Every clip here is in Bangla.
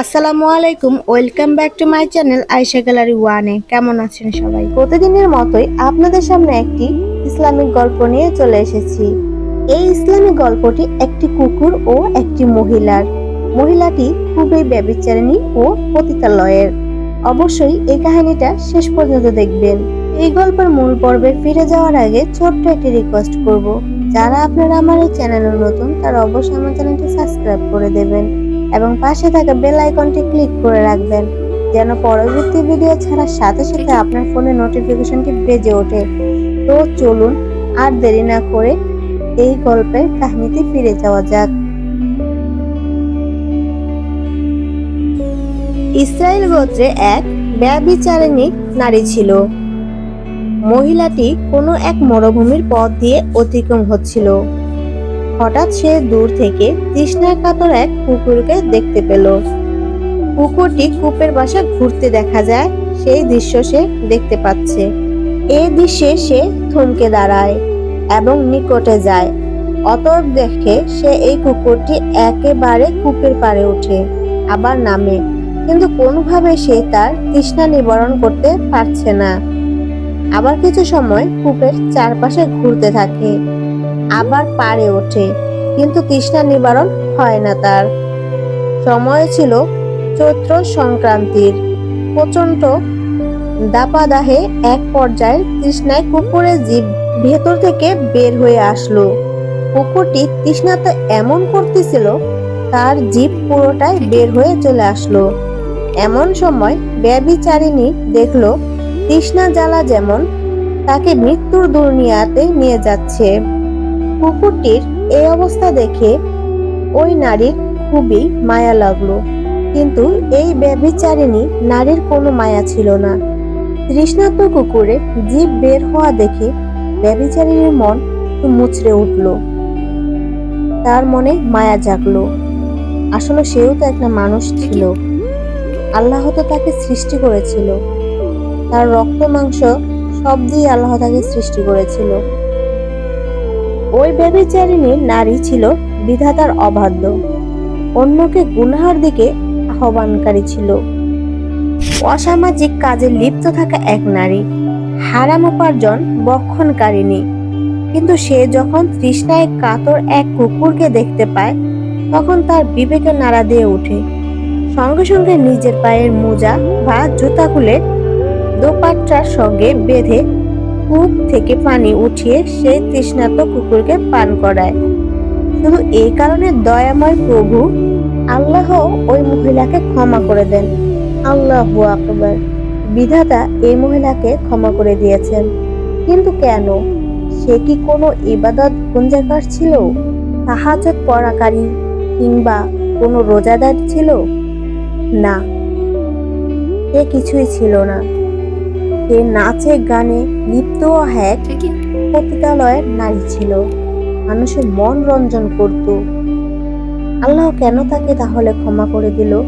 আসসালামু আলাইকুম, welcome back to my channel Ayesha gallery ওয়ানে। কেমন আছেন সবাই? প্রতিদিনের মতোই আপনাদের সামনে একটি ইসলামিক গল্প নিয়ে চলে এসেছি। এই ইসলামিক গল্পটি একটি কুকুর ও একটি মহিলার। মহিলাটি খুবই ব্যবিচারিণী ও পতিতালয়ের। অবশ্যই এই কাহিনীটা শেষ পর্যন্ত দেখবেন। এই গল্পের মূল পর্বে ফিরে যাওয়ার আগে ছোট্ট একটি রিকোয়েস্ট করব। যারা আপনারা আমার এই চ্যানেলে নতুন, তারা অবশ্যই আমার চ্যানেলটি সাবস্ক্রাইব করে দেবেন। এবং পাশে থাকা বেল আইকনটি ক্লিক করে রাখবেন, যেন পরবর্তী ভিডিও ছাড়ার সাথে সাথে আপনার ফোনে নোটিফিকেশনটি বেজে ওঠে। তো চলুন, আর দেরি না করে এই গল্পের কাহিনীতে ফিরে যাওয়া যাক। ইসরায়েল গোত্রে এক ব্যবিচারিণী নারী ছিল। মহিলাটি কোনো এক মরুভূমির পথ দিয়ে অতিক্রম হচ্ছিল। হঠাৎ সে দূর থেকে তৃষ্ণায় কাতর এক কুকুরকে দেখতে পেল। কুকুরটি কূপের বাসা ঘুরতে দেখা যায়, সেই দৃশ্য সে দেখতে পাচ্ছে। এই দৃশ্যে সে থমকে দাঁড়ায় এবং নিকটে যায়। অতএব দেখে সে এই কুকুরটি একেবারে কূপের পারে ওঠে, আবার নামে। কিন্তু কোনোভাবে সে তার তৃষ্ণা নিবারণ করতে পারছে না। আবার কিছু সময় কূপের চারপাশে ঘুরতে থাকে। আবার পারে ওঠে, কিন্তু তৃষ্ণা নিবারণ হয় না তার। সময় ছিল চৈত্র সংক্রান্তির। প্রচণ্ড দাপাদাহে এক পর্যায়ে তৃষ্ণায় কুকুরের জীব ভেতর থেকে বের হয়ে আসলো। কুকুরটি তৃষ্ণাতে এমন করতেছিল, তার জীব পুরোটাই বের হয়ে চলে আসলো। এমন সময় ব্যবিচারিণী দেখল, তৃষ্ণা জ্বালা যেমন তাকে মৃত্যুর দুনিয়াতে নিয়ে যাচ্ছে। কুকুরটির এই অবস্থা দেখে ওই নারীর খুবই মায়া লাগল। কিন্তু এই ব্যভিচারিণী নারীর কোনো মায়া ছিল না। তৃষ্ণাত্ম কুকুরে জীব বের হওয়া দেখে ব্যভিচারিণীর মন মুচড়ে উঠল। তার মনে মায়া জাগলো। আসলে সেও তো একটা মানুষ ছিল। আল্লাহ তো তাকে সৃষ্টি করেছিল। তার রক্ত মাংস সব দিয়ে আল্লাহ তাকে সৃষ্টি করেছিল। ওই ব্যভিচারিণী নারী ছিল বিধাতার অবাধ্য। অন্যকে গুনহার দিকে আহ্বানকারী ছিল। অসামাজিক কাজে লিপ্ত থাকা এক নারী, হারাম উপার্জন বক্ষণকারিণী। কিন্তু সে যখন তৃষ্ণায় কাতর এক কুকুরকে দেখতে পায়, তখন তার বিবেকে নাড়া দিয়ে ওঠে। সঙ্গে সঙ্গে নিজের পায়ের মোজা বা জুতা খুলে দোপাট্টার সঙ্গে বেঁধে কূপ থেকে পানি উঠিয়ে সেই তৃষ্ণাত কুকুরকে পান করায়। শুধু এই কারণে দয়াময় প্রভু আল্লাহ ওই মহিলাকে ক্ষমা করে দেন। আল্লাহ আকবার। বিধাতা এই মহিলাকে ক্ষমা করে দিয়েছেন। কিন্তু কেন? সে কি কোনো ইবাদত গুঞ্জাকার ছিল? তাহাজত পড়াকারী কিংবা কোনো রোজাদার ছিল? না, সে কিছুই ছিল না। সে নাচে গানে লিপ্ত হ্যাক পতিতালয়ের নারী ছিল। মানুষের মন রঞ্জন করত। আল্লাহ কেন তাকে তাহলে ক্ষমা করে দিল?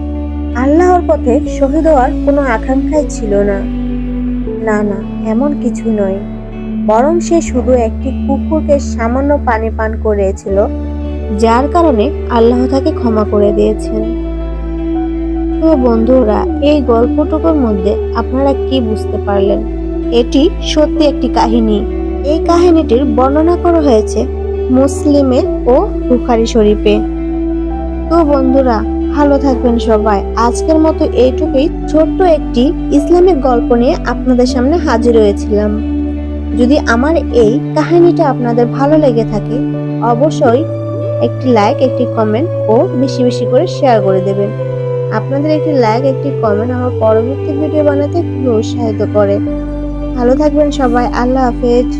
আল্লাহর পথে শহীদ হওয়ার কোনো আকাঙ্ক্ষাই ছিল না। না না এমন কিছু নয়। বরং সে শুধু একটি কুকুরকে সামান্য পানি পান করেছিল যার কারণে আল্লাহ তাকে ক্ষমা করে দিয়েছেন। তো বন্ধুরা, এই গল্পটুকুর মধ্যে আপনারা কি বুঝতে পারলেন? এটি সত্যি একটি কাহিনী। এই কাহিনীটির বর্ণনা করা হয়েছে মুসলিমে ও বুখারি শরীফে। তো বন্ধুরা, ভালো থাকবেন সবাই। আজকের মতো এইটুকুই। ছোট্ট একটি ইসলামিক গল্প নিয়ে আপনাদের সামনে হাজির হয়েছিলাম। যদি আমার এই কাহিনীটা আপনাদের ভালো লেগে থাকে, অবশ্যই একটি লাইক, একটি কমেন্ট ও বেশি বেশি করে শেয়ার করে দেবেন। আপনাদের একটি লাইক একটি কমেন্ট আমার পরবর্তী ভিডিও বানাতে খুবই উৎসাহিত করে। ভালো থাকবেন সবাই, আল্লাহ হাফেজ।